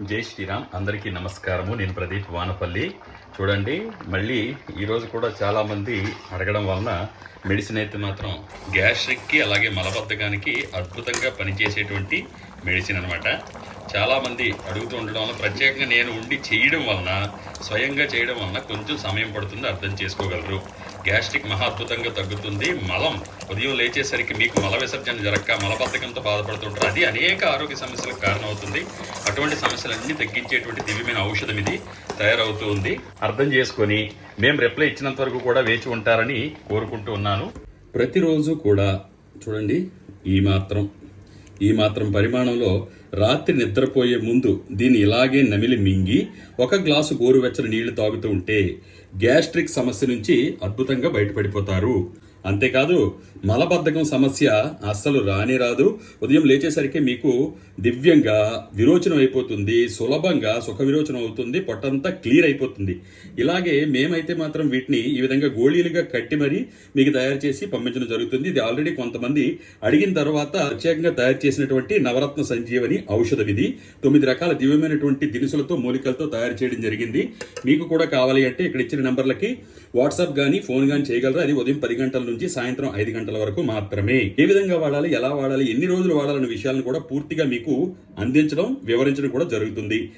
జై శ్రీరామ్. అందరికీ నమస్కారము. నేను ప్రదీప్ వానపల్లి. చూడండి మళ్ళీ ఈరోజు కూడా చాలామంది అడగడం వలన మెడిసిన్ అయితే మాత్రం గ్యాస్ట్రిక్కి అలాగే మలబద్ధకానికి అద్భుతంగా పనిచేసేటువంటి మెడిసిన్ అనమాట చాలామంది అడుగుతూ ఉండడం వల్ల ప్రత్యేకంగా నేను ఉండి చేయడం వలన స్వయంగా చేయడం వలన కొంచెం సమయం పడుతుంది అర్థం చేసుకోగలరు. గ్యాస్ట్రిక్ మహాద్భుతంగా తగ్గుతుంది. మలం ఉదయం లేచేసరికి మీకు మల విసర్జన జరగక మలబద్ధకంతో బాధపడుతుంటారు. అది అనేక ఆరోగ్య సమస్యలకు కారణమవుతుంది. అటువంటి సమస్యలన్నీ తగ్గించేటువంటి దివ్యమైన ఔషధం ఇది. తయారవుతూ ఉంది అర్థం చేసుకొని మేము రిప్లై ఇచ్చినంత వరకు కూడా వేచి ఉంటారని కోరుకుంటూ ఉన్నాను. ప్రతిరోజు కూడా చూడండి ఈ మాత్రం ఈ మాత్రం పరిమాణంలో రాత్రి నిద్రపోయే ముందు దీన్ని ఇలాగే నమిలి మింగి ఒక గ్లాసు గోరువెచ్చని నీళ్ళు తాగుతూ ఉంటే గ్యాస్ట్రిక్ సమస్య నుంచి అద్భుతంగా బయటపడిపోతారు. అంతేకాదు మలబద్ధకం సమస్య అస్సలు రానే రాదు. ఉదయం లేచేసరికి మీకు దివ్యంగా విరోచనం అయిపోతుంది సులభంగా సుఖ విరోచనం అవుతుంది పొట్టంతా క్లియర్ అయిపోతుంది. ఇలాగే మేమైతే మాత్రం వీటిని ఈ విధంగా గోళీలుగా కట్టి మరీ మీకు తయారు చేసి పంపించడం జరుగుతుంది. ఇది ఆల్రెడీ కొంతమంది అడిగిన తర్వాత ప్రత్యేకంగా తయారు చేసినటువంటి నవరత్న సంజీవని ఔషధం ఇది తొమ్మిది రకాల దివ్యమైనటువంటి దినుసులతో మూలికలతో తయారు చేయడం జరిగింది. మీకు కూడా కావాలి అంటే ఇక్కడ ఇచ్చిన నెంబర్లకి వాట్సాప్ కానీ ఫోన్ కానీ చేయగలరు? అది ఉదయం పది గంటల నుంచి సాయంత్రం ఐదు గంటల వరకు మాత్రమే. ఏ విధంగా వాడాలి ఎలా వాడాలి ఎన్ని రోజులు వాడాలనే విషయాలను కూడా పూర్తిగా మీకు అందించడం వివరించడం కూడా జరుగుతుంది.